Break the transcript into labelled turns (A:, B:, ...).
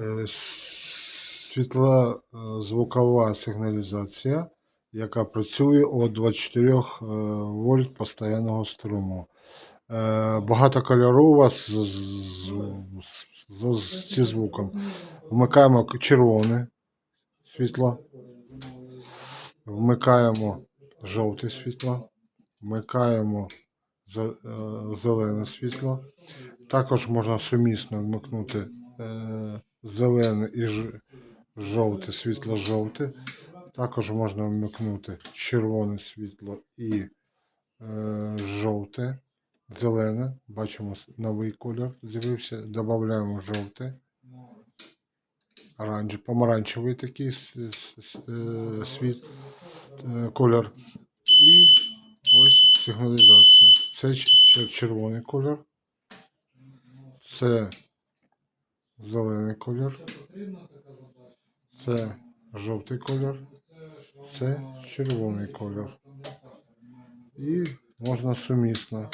A: Е, Світла е, звукова сигналізація, яка працює у 24 е, вольт постійного струму. Багатокольорова з, з, з, зі звуком. Вмикаємо червоне світло, вмикаємо жовте світло, вмикаємо зелене світло. Також можна сумісно вмикнути зелене і жовте світло жовте. Також можна вмикнути червоне світло і е, жовте, зелене. Бачимо новий кольор з'явився. Додаємо жовте. Оранж, помаранчевий такий е, світ, е, колір. І ось сигналізація. Це червоний колір. Це зелений колір. Це жовтий колір. Це червоний колір. І можна сумісно